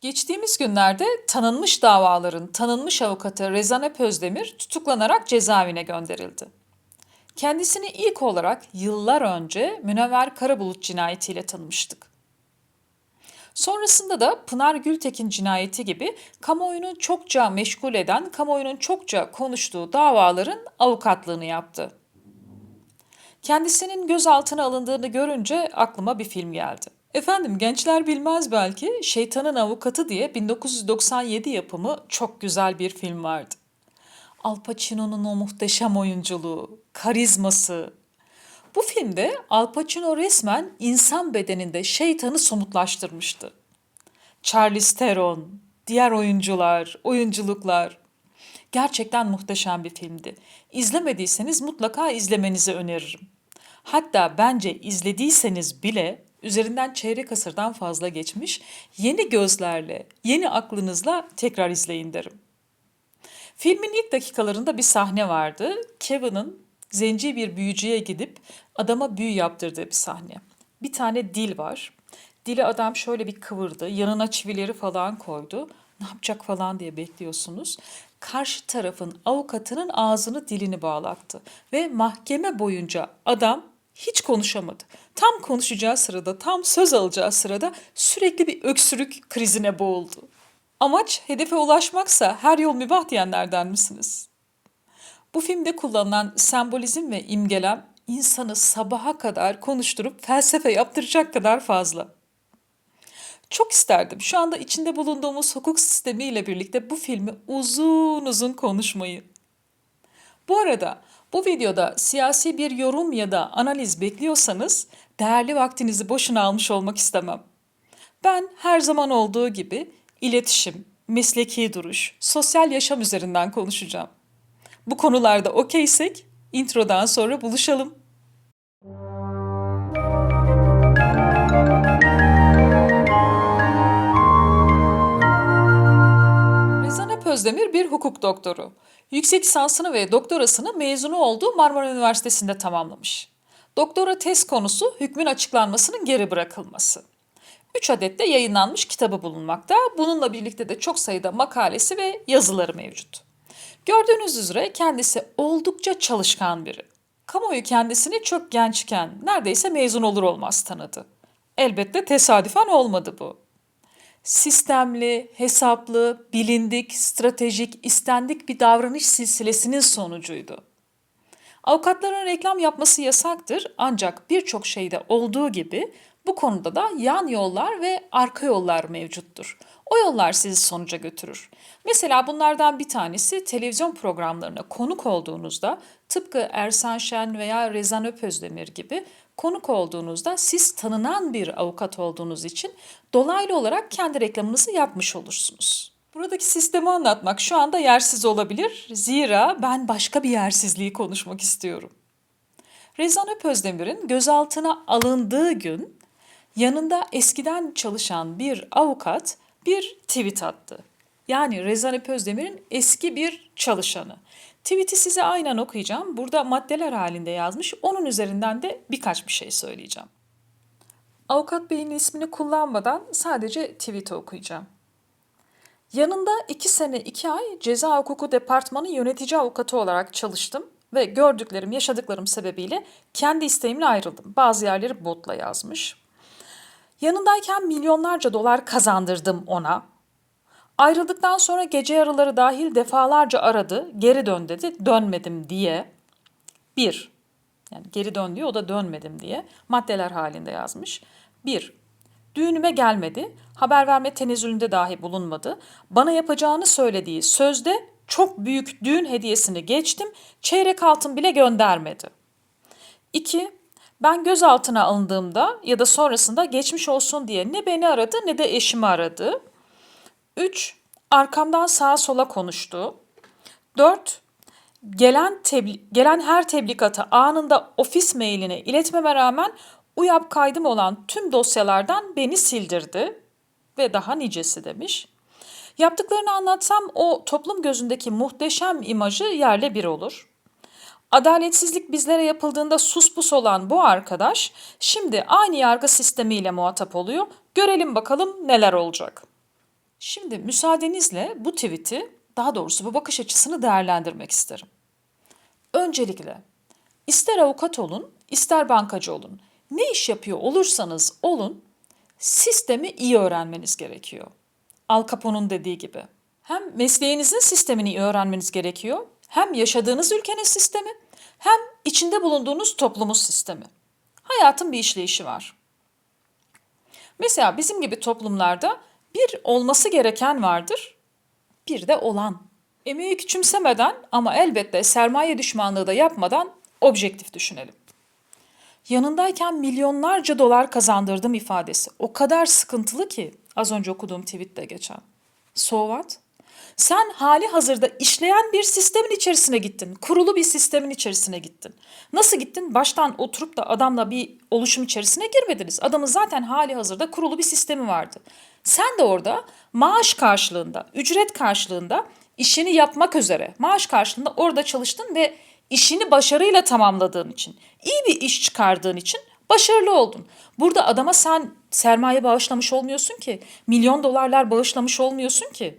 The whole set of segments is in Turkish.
Geçtiğimiz günlerde tanınmış davaların tanınmış avukatı Rezan Özdemir tutuklanarak cezaevine gönderildi. Kendisini ilk olarak yıllar önce Münevver Karabulut cinayetiyle tanımıştık. Sonrasında da Pınar Gültekin cinayeti gibi kamuoyunu çokça meşgul eden, kamuoyunun çokça konuştuğu davaların avukatlığını yaptı. Kendisinin gözaltına alındığını görünce aklıma bir film geldi. Efendim gençler bilmez belki Şeytanın Avukatı diye 1997 yapımı çok güzel bir film vardı. Al Pacino'nun o muhteşem oyunculuğu, karizması. Bu filmde Al Pacino resmen insan bedeninde şeytanı somutlaştırmıştı. Charlize Theron, diğer oyuncular, oyunculuklar. Gerçekten muhteşem bir filmdi. İzlemediyseniz mutlaka izlemenizi öneririm. Hatta bence izlediyseniz bile üzerinden çeyrek asırdan fazla geçmiş, yeni gözlerle, yeni aklınızla tekrar izleyin derim. Filmin ilk dakikalarında bir sahne vardı. Kevin'ın zenci bir büyücüye gidip adama büyü yaptırdığı bir sahne. Bir tane dil var. Dili adam şöyle bir kıvırdı, yanına çivileri falan koydu. Ne yapacak falan diye bekliyorsunuz. Karşı tarafın avukatının ağzını dilini bağlattı ve mahkeme boyunca adam hiç konuşamadı. Tam konuşacağı sırada, tam söz alacağı sırada sürekli bir öksürük krizine boğuldu. Amaç hedefe ulaşmaksa her yol mübah diyenlerden misiniz? Bu filmde kullanılan sembolizm ve imgelem insanı sabaha kadar konuşturup felsefe yaptıracak kadar fazla. Çok isterdim şu anda içinde bulunduğumuz hukuk sistemiyle birlikte bu filmi uzun uzun konuşmayı. Bu arada bu videoda siyasi bir yorum ya da analiz bekliyorsanız değerli vaktinizi boşuna almış olmak istemem. Ben her zaman olduğu gibi iletişim, mesleki duruş, sosyal yaşam üzerinden konuşacağım. Bu konularda okeysek introdan sonra buluşalım. Özdemir bir hukuk doktoru. Yüksek lisansını ve doktorasını mezunu olduğu Marmara Üniversitesi'nde tamamlamış. Doktora tez konusu hükmün açıklanmasının geri bırakılması. 3 adet de yayınlanmış kitabı bulunmakta. Bununla birlikte de çok sayıda makalesi ve yazıları mevcut. Gördüğünüz üzere kendisi oldukça çalışkan biri. Kamuoyu kendisini çok gençken neredeyse mezun olur olmaz tanıdı. Elbette tesadüfen olmadı bu sistemli, hesaplı, bilindik, stratejik, istendik bir davranış silsilesinin sonucuydu. Avukatların reklam yapması yasaktır ancak birçok şeyde olduğu gibi bu konuda da yan yollar ve arka yollar mevcuttur. O yollar sizi sonuca götürür. Mesela bunlardan bir tanesi televizyon programlarına konuk olduğunuzda tıpkı Ersan Şen veya Rezan Öpözdemir gibi konuk olduğunuzda siz tanınan bir avukat olduğunuz için dolaylı olarak kendi reklamınızı yapmış olursunuz. Buradaki sistemi anlatmak şu anda yersiz olabilir. Zira ben başka bir yersizliği konuşmak istiyorum. Rezan Öpözdemir'in gözaltına alındığı gün yanında eskiden çalışan bir avukat bir tweet attı. Yani Rezan Öpözdemir'in eski bir çalışanı. Tweet'i size aynen okuyacağım. Burada maddeler halinde yazmış. Onun üzerinden de birkaç bir şey söyleyeceğim. Avukat Bey'in ismini kullanmadan sadece tweet'i okuyacağım. Yanında iki sene iki ay ceza hukuku departmanı yönetici avukatı olarak çalıştım ve gördüklerim, yaşadıklarım sebebiyle kendi isteğimle ayrıldım. Bazı yerleri botla yazmış. Yanındayken milyonlarca dolar kazandırdım ona. Ayrıldıktan sonra gece yarıları dahil defalarca aradı, geri dön dedi, dönmedim diye. Bir, yani geri dön diyor, o da dönmedim diye maddeler halinde yazmış. Bir, düğünüme gelmedi, haber verme tenezzülünde dahi bulunmadı. Bana yapacağını söylediği sözde çok büyük düğün hediyesini geçtim, çeyrek altın bile göndermedi. İki, ben gözaltına alındığımda ya da sonrasında geçmiş olsun diye ne beni aradı ne de eşimi aradı. 3. Arkamdan sağa sola konuştu. 4. Gelen, tebli- gelen her tebligatı anında ofis mailine iletmeme rağmen UYAP kaydım olan tüm dosyalardan beni sildirdi. Ve daha nicesi demiş. Yaptıklarını anlatsam o toplum gözündeki muhteşem imajı yerle bir olur. Adaletsizlik bizlere yapıldığında sus pus olan bu arkadaş şimdi aynı yargı sistemiyle muhatap oluyor. Görelim bakalım neler olacak. Şimdi müsaadenizle bu tweet'i, daha doğrusu bu bakış açısını değerlendirmek isterim. Öncelikle ister avukat olun, ister bankacı olun. Ne iş yapıyor olursanız olun, sistemi iyi öğrenmeniz gerekiyor. Al Capone'un dediği gibi. Hem mesleğinizin sistemini iyi öğrenmeniz gerekiyor, hem yaşadığınız ülkenin sistemi, hem içinde bulunduğunuz toplumun sistemi. Hayatın bir işleyişi var. Mesela bizim gibi toplumlarda bir olması gereken vardır, bir de olan. Emeği küçümsemeden ama elbette sermaye düşmanlığı da yapmadan objektif düşünelim. Yanındayken milyonlarca dolar kazandırdım ifadesi. O kadar sıkıntılı ki az önce okuduğum tweette geçen. So what? Sen hali hazırda işleyen bir sistemin içerisine gittin. Kurulu bir sistemin içerisine gittin. Nasıl gittin? Baştan oturup da adamla bir oluşum içerisine girmediniz. Adamın zaten hali hazırda kurulu bir sistemi vardı. Sen de orada maaş karşılığında, ücret karşılığında işini yapmak üzere maaş karşılığında orada çalıştın ve işini başarıyla tamamladığın için, iyi bir iş çıkardığın için başarılı oldun. Burada adama sen sermaye bağışlamış olmuyorsun ki, milyon dolarlar bağışlamış olmuyorsun ki.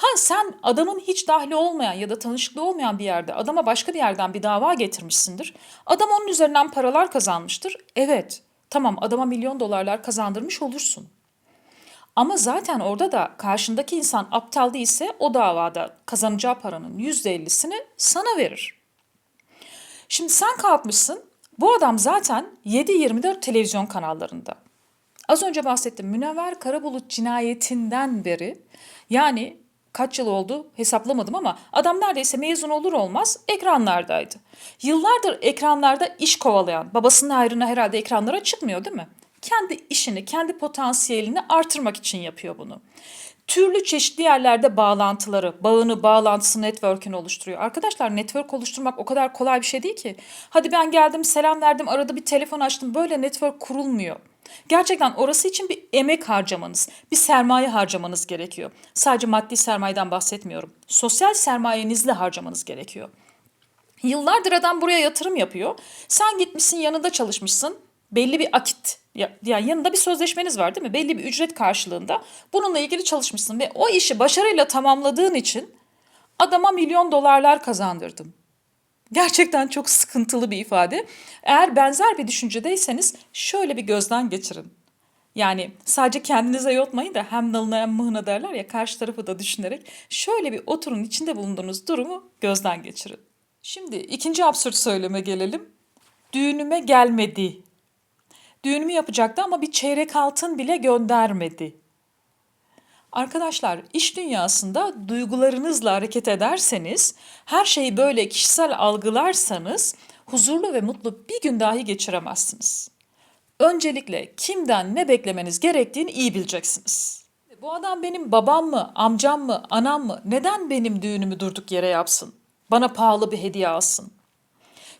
Ha sen adamın hiç dahli olmayan ya da tanışıklı olmayan bir yerde adama başka bir yerden bir dava getirmişsindir. Adam onun üzerinden paralar kazanmıştır. Evet tamam adama milyon dolarlar kazandırmış olursun. Ama zaten orada da karşındaki insan aptal değilse o davada kazanacağı paranın %50'sini sana verir. Şimdi sen kalkmışsın bu adam zaten 7-24 televizyon kanallarında. Az önce bahsettim Münevver Karabulut cinayetinden beri yani kaç yıl oldu hesaplamadım ama adam neredeyse mezun olur olmaz ekranlardaydı. Yıllardır ekranlarda iş kovalayan, babasının hayrına herhalde ekranlara çıkmıyor değil mi? Kendi işini, kendi potansiyelini artırmak için yapıyor bunu. Türlü çeşitli yerlerde bağlantıları, bağını, bağlantısı, network'ünü oluşturuyor. Arkadaşlar network oluşturmak o kadar kolay bir şey değil ki. Hadi ben geldim, selam verdim, arada bir telefon açtım. Böyle network kurulmuyor. Gerçekten orası için bir emek harcamanız, bir sermaye harcamanız gerekiyor. Sadece maddi sermayeden bahsetmiyorum. Sosyal sermayenizle harcamanız gerekiyor. Yıllardır adam buraya yatırım yapıyor. Sen gitmişsin yanında çalışmışsın. Belli bir akit yani yanında bir sözleşmeniz var değil mi? Belli bir ücret karşılığında bununla ilgili çalışmışsın ve o işi başarıyla tamamladığın için adama milyon dolarlar kazandırdım. Gerçekten çok sıkıntılı bir ifade. Eğer benzer bir düşüncedeyseniz şöyle bir gözden geçirin. Yani sadece kendinize yotmayın da hem nalına hem mıhına derler ya karşı tarafı da düşünerek şöyle bir oturun içinde bulunduğunuz durumu gözden geçirin. Şimdi ikinci absürt söyleme gelelim. Düğünüme gelmedi. Düğünümü yapacaktı ama bir çeyrek altın bile göndermedi. Arkadaşlar iş dünyasında duygularınızla hareket ederseniz, her şeyi böyle kişisel algılarsanız huzurlu ve mutlu bir gün dahi geçiremezsiniz. Öncelikle kimden ne beklemeniz gerektiğini iyi bileceksiniz. Bu adam benim babam mı, amcam mı, anam mı? Neden benim düğünümü durduk yere yapsın? Bana pahalı bir hediye alsın.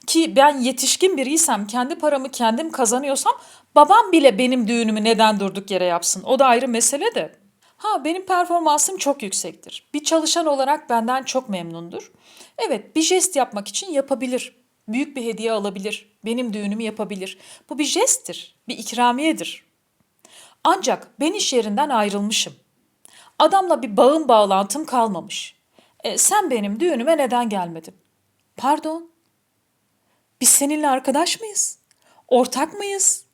Ki ben yetişkin biriysem, kendi paramı kendim kazanıyorsam babam bile benim düğünümü neden durduk yere yapsın? O da ayrı mesele de. Ha benim performansım çok yüksektir. Bir çalışan olarak benden çok memnundur. Evet bir jest yapmak için yapabilir. Büyük bir hediye alabilir. Benim düğünümü yapabilir. Bu bir jesttir, bir ikramiyedir. Ancak ben iş yerinden ayrılmışım. Adamla bir bağım bağlantım kalmamış. E, sen benim düğünüme neden gelmedin? Pardon. Biz seninle arkadaş mıyız? Ortak mıyız?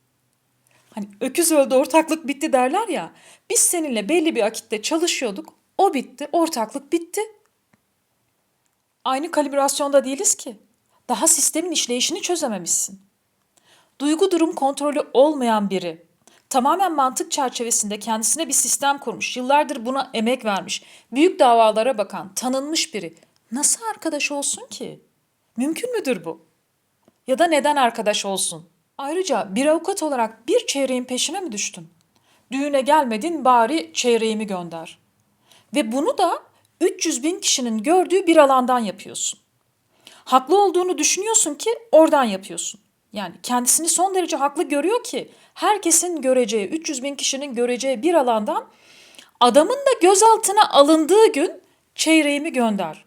Hani öküz öldü ortaklık bitti derler ya. Biz seninle belli bir akitte çalışıyorduk. O bitti, ortaklık bitti. Aynı kalibrasyonda değiliz ki. Daha sistemin işleyişini çözememişsin. Duygu durum kontrolü olmayan biri tamamen mantık çerçevesinde kendisine bir sistem kurmuş, yıllardır buna emek vermiş, büyük davalara bakan, tanınmış biri nasıl arkadaş olsun ki? Mümkün müdür bu? Ya da neden arkadaş olsun? Ayrıca bir avukat olarak bir çeyreğin peşine mi düştün? Düğüne gelmedin bari çeyreğimi gönder. Ve bunu da 300 bin kişinin gördüğü bir alandan yapıyorsun. Haklı olduğunu düşünüyorsun ki oradan yapıyorsun. Yani kendisini son derece haklı görüyor ki herkesin göreceği, 300 bin kişinin göreceği bir alandan adamın da gözaltına alındığı gün çeyreğimi gönder.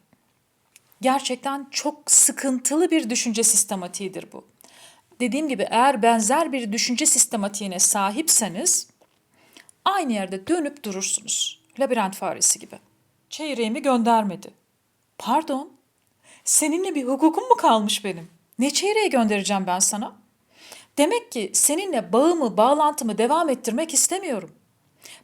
Gerçekten çok sıkıntılı bir düşünce sistematiğidir bu. Dediğim gibi eğer benzer bir düşünce sistematiğine sahipseniz aynı yerde dönüp durursunuz. Labirent faresi gibi. Çeyreğimi göndermedi. Pardon. Seninle bir hukukum mu kalmış benim? Ne çeyreği göndereceğim ben sana? Demek ki seninle bağımı, bağlantımı devam ettirmek istemiyorum.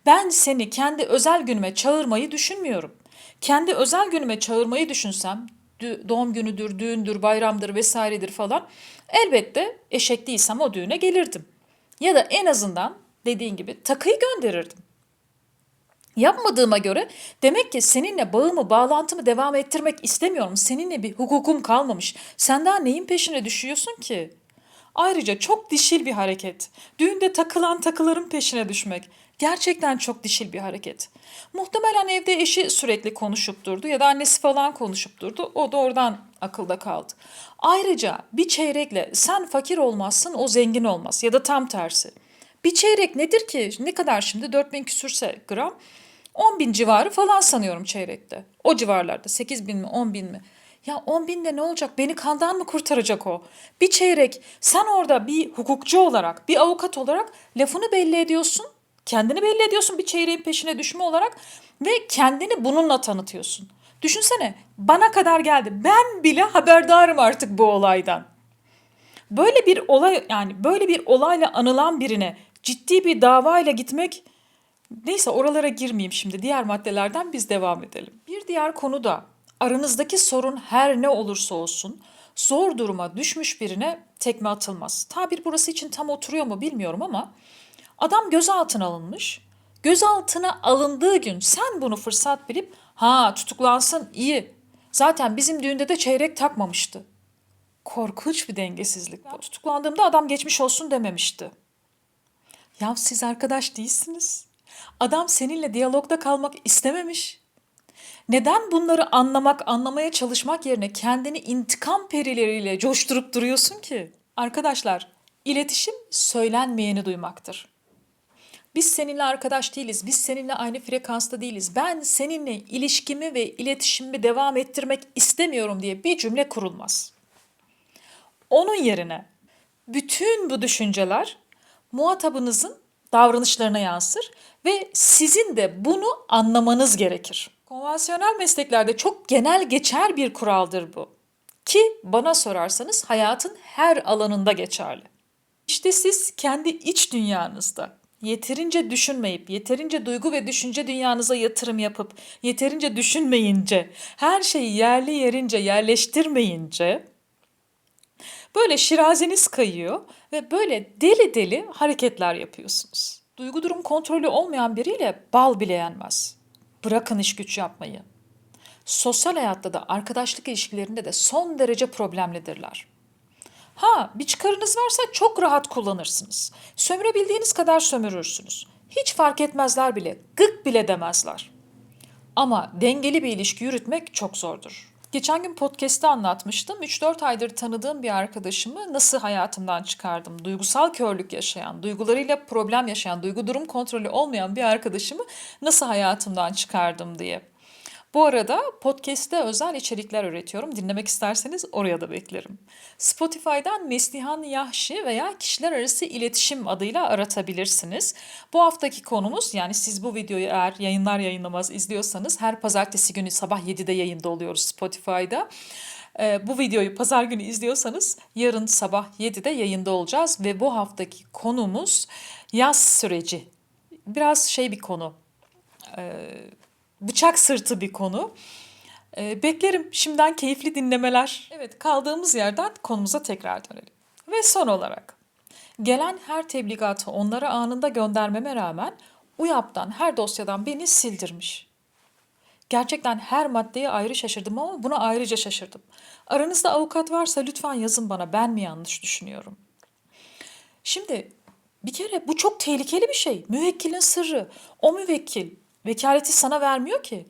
Ben seni kendi özel günüme çağırmayı düşünmüyorum. Kendi özel günüme çağırmayı düşünsem, dü- doğum günüdür, düğündür, bayramdır vesairedir falan, elbette eşek değilsem o düğüne gelirdim. Ya da en azından dediğin gibi takıyı gönderirdim. Yapmadığıma göre demek ki seninle bağımı, bağlantımı devam ettirmek istemiyorum. Seninle bir hukukum kalmamış. Sen daha neyin peşine düşüyorsun ki? Ayrıca çok dişil bir hareket. Düğünde takılan takıların peşine düşmek. Gerçekten çok dişil bir hareket. Muhtemelen evde eşi sürekli konuşup durdu ya da annesi falan konuşup durdu. O da oradan akılda kaldı. Ayrıca bir çeyrekle sen fakir olmazsın o zengin olmaz ya da tam tersi. Bir çeyrek nedir ki? Ne kadar şimdi? 4000 küsürse gram. 10 bin civarı falan sanıyorum çeyrekte. O civarlarda 8 bin mi 10 bin mi? Ya 10 binde ne olacak? Beni kandan mı kurtaracak o? Bir çeyrek sen orada bir hukukçu olarak, bir avukat olarak lafını belli ediyorsun. Kendini belli ediyorsun bir çeyreğin peşine düşme olarak ve kendini bununla tanıtıyorsun. Düşünsene bana kadar geldi. Ben bile haberdarım artık bu olaydan. Böyle bir olay yani böyle bir olayla anılan birine ciddi bir davayla gitmek neyse oralara girmeyeyim şimdi. Diğer maddelerden biz devam edelim. Bir diğer konu da aranızdaki sorun her ne olursa olsun zor duruma düşmüş birine tekme atılmaz. Tabir burası için tam oturuyor mu bilmiyorum ama adam gözaltına alınmış. Gözaltına alındığı gün sen bunu fırsat bilip ha tutuklansın iyi. Zaten bizim düğünde de çeyrek takmamıştı. Korkunç bir dengesizlik bu. Tutuklandığımda adam geçmiş olsun dememişti. Ya siz arkadaş değilsiniz. Adam seninle diyalogda kalmak istememiş. Neden bunları anlamak, anlamaya çalışmak yerine kendini intikam perileriyle coşturup duruyorsun ki? Arkadaşlar, iletişim söylenmeyeni duymaktır. Biz seninle arkadaş değiliz, biz seninle aynı frekansta değiliz. Ben seninle ilişkimi ve iletişimimi devam ettirmek istemiyorum diye bir cümle kurulmaz. Onun yerine bütün bu düşünceler muhatabınızın davranışlarına yansır ve sizin de bunu anlamanız gerekir. Konvansiyonel mesleklerde çok genel geçer bir kuraldır bu. Ki bana sorarsanız hayatın her alanında geçerli. İşte siz kendi iç dünyanızda yeterince düşünmeyip, yeterince duygu ve düşünce dünyanıza yatırım yapıp, yeterince düşünmeyince, her şeyi yerli yerince yerleştirmeyince Böyle şirazeniz kayıyor ve böyle deli deli hareketler yapıyorsunuz. Duygu durum kontrolü olmayan biriyle bal bile yenmez. Bırakın iş güç yapmayı. Sosyal hayatta da arkadaşlık ilişkilerinde de son derece problemlidirler. Ha bir çıkarınız varsa çok rahat kullanırsınız. Sömürebildiğiniz kadar sömürürsünüz. Hiç fark etmezler bile, gık bile demezler. Ama dengeli bir ilişki yürütmek çok zordur. Geçen gün podcast'te anlatmıştım. 3-4 aydır tanıdığım bir arkadaşımı nasıl hayatımdan çıkardım? Duygusal körlük yaşayan, duygularıyla problem yaşayan, duygu durum kontrolü olmayan bir arkadaşımı nasıl hayatımdan çıkardım diye. Bu arada podcast'te özel içerikler üretiyorum. Dinlemek isterseniz oraya da beklerim. Spotify'dan Neslihan Yahşi veya Kişiler Arası İletişim adıyla aratabilirsiniz. Bu haftaki konumuz yani siz bu videoyu eğer yayınlar yayınlamaz izliyorsanız her pazartesi günü sabah 7'de yayında oluyoruz Spotify'da. Ee, bu videoyu pazar günü izliyorsanız yarın sabah 7'de yayında olacağız ve bu haftaki konumuz yaz süreci. Biraz şey bir konu. Ee, bıçak sırtı bir konu. Ee, beklerim şimdiden keyifli dinlemeler. Evet kaldığımız yerden konumuza tekrar dönelim. Ve son olarak gelen her tebligatı onlara anında göndermeme rağmen UYAP'tan her dosyadan beni sildirmiş. Gerçekten her maddeye ayrı şaşırdım ama buna ayrıca şaşırdım. Aranızda avukat varsa lütfen yazın bana ben mi yanlış düşünüyorum? Şimdi bir kere bu çok tehlikeli bir şey. Müvekkilin sırrı. O müvekkil vekaleti sana vermiyor ki.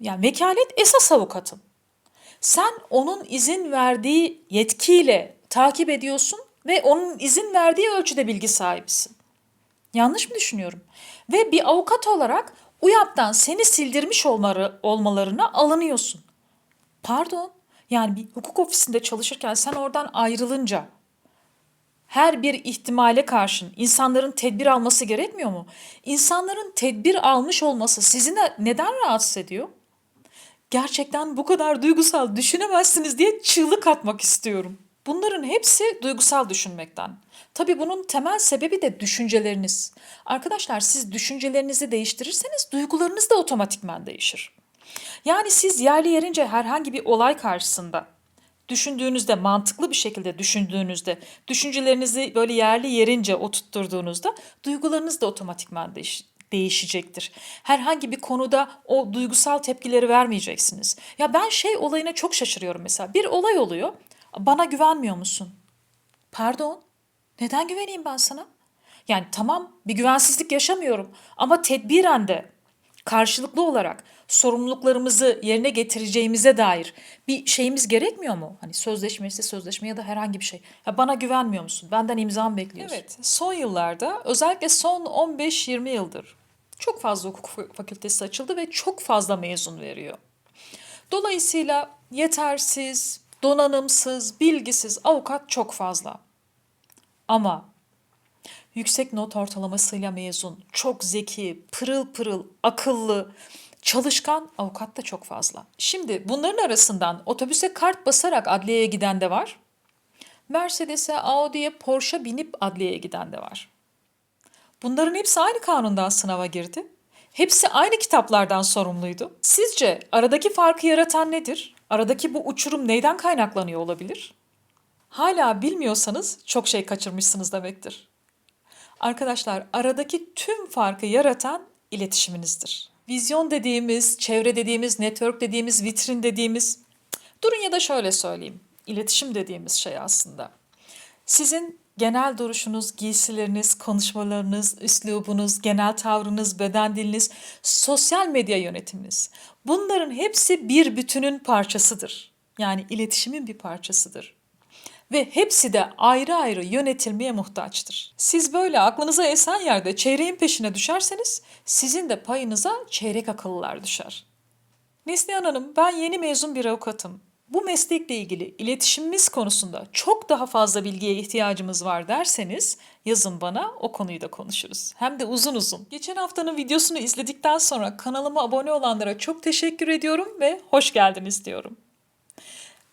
Yani vekalet esas avukatın. Sen onun izin verdiği yetkiyle takip ediyorsun ve onun izin verdiği ölçüde bilgi sahibisin. Yanlış mı düşünüyorum? Ve bir avukat olarak UYAP'tan seni sildirmiş olmaları, olmalarına alınıyorsun. Pardon. Yani bir hukuk ofisinde çalışırken sen oradan ayrılınca Her bir ihtimale karşın insanların tedbir alması gerekmiyor mu? İnsanların tedbir almış olması sizi ne- neden rahatsız ediyor? Gerçekten bu kadar duygusal düşünemezsiniz diye çığlık atmak istiyorum. Bunların hepsi duygusal düşünmekten. Tabii bunun temel sebebi de düşünceleriniz. Arkadaşlar siz düşüncelerinizi değiştirirseniz duygularınız da otomatikman değişir. Yani siz yerli yerince herhangi bir olay karşısında düşündüğünüzde, mantıklı bir şekilde düşündüğünüzde, düşüncelerinizi böyle yerli yerince oturtturduğunuzda duygularınız da otomatikman değiş- değişecektir. Herhangi bir konuda o duygusal tepkileri vermeyeceksiniz. Ya ben şey olayına çok şaşırıyorum mesela. Bir olay oluyor. Bana güvenmiyor musun? Pardon. Neden güveneyim ben sana? Yani tamam bir güvensizlik yaşamıyorum ama tedbiren de karşılıklı olarak sorumluluklarımızı yerine getireceğimize dair bir şeyimiz gerekmiyor mu? Hani sözleşme ise sözleşme ya da herhangi bir şey. Ya bana güvenmiyor musun? Benden imza mı bekliyorsun? Evet. Son yıllarda özellikle son 15-20 yıldır çok fazla hukuk fakültesi açıldı ve çok fazla mezun veriyor. Dolayısıyla yetersiz, donanımsız, bilgisiz avukat çok fazla. Ama yüksek not ortalamasıyla mezun, çok zeki, pırıl pırıl, akıllı, çalışkan avukat da çok fazla. Şimdi bunların arasından otobüse kart basarak adliyeye giden de var. Mercedes'e, Audi'ye, Porsche binip adliyeye giden de var. Bunların hepsi aynı kanundan sınava girdi. Hepsi aynı kitaplardan sorumluydu. Sizce aradaki farkı yaratan nedir? Aradaki bu uçurum neyden kaynaklanıyor olabilir? Hala bilmiyorsanız çok şey kaçırmışsınız demektir. Arkadaşlar aradaki tüm farkı yaratan iletişiminizdir. Vizyon dediğimiz, çevre dediğimiz, network dediğimiz, vitrin dediğimiz, durun ya da şöyle söyleyeyim, iletişim dediğimiz şey aslında. Sizin genel duruşunuz, giysileriniz, konuşmalarınız, üslubunuz, genel tavrınız, beden diliniz, sosyal medya yönetiminiz. Bunların hepsi bir bütünün parçasıdır. Yani iletişimin bir parçasıdır ve hepsi de ayrı ayrı yönetilmeye muhtaçtır. Siz böyle aklınıza esen yerde çeyreğin peşine düşerseniz sizin de payınıza çeyrek akıllılar düşer. Neslihan Hanım ben yeni mezun bir avukatım. Bu meslekle ilgili iletişimimiz konusunda çok daha fazla bilgiye ihtiyacımız var derseniz yazın bana o konuyu da konuşuruz. Hem de uzun uzun. Geçen haftanın videosunu izledikten sonra kanalıma abone olanlara çok teşekkür ediyorum ve hoş geldiniz diyorum.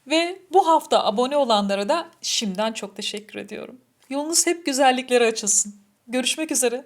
Ve bu hafta abone olanlara da şimdiden çok teşekkür ediyorum. Yolunuz hep güzelliklere açılsın. Görüşmek üzere.